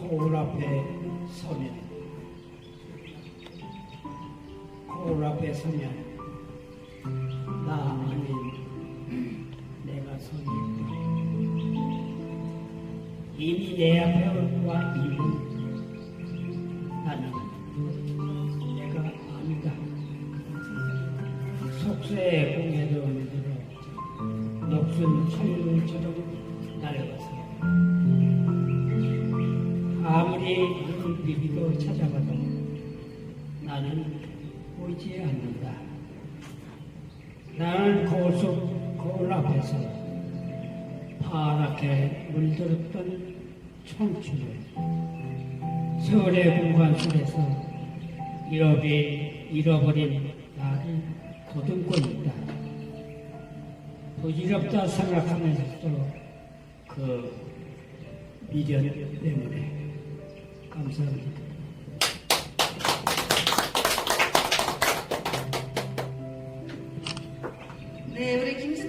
거울 앞에 서면. 거울 앞에 서면. 나 아닌 내가 서 있고 이미 내 앞에 와 있는 나는 내가 아니다. 속세에 공해도 들어 녹슨 철문처럼 아무리 눈을 비비고 찾아봐도 나는 보이지 않는다. 나는 거울 속 거울 앞에서 파랗게 물들었던 청춘을 세월의 공간 속에서 잃어버린, 잃어버린 나를 거듭고 있다. 부질없다 생각하면서도 그 미련 때문에 Güzel. Devre ikinci.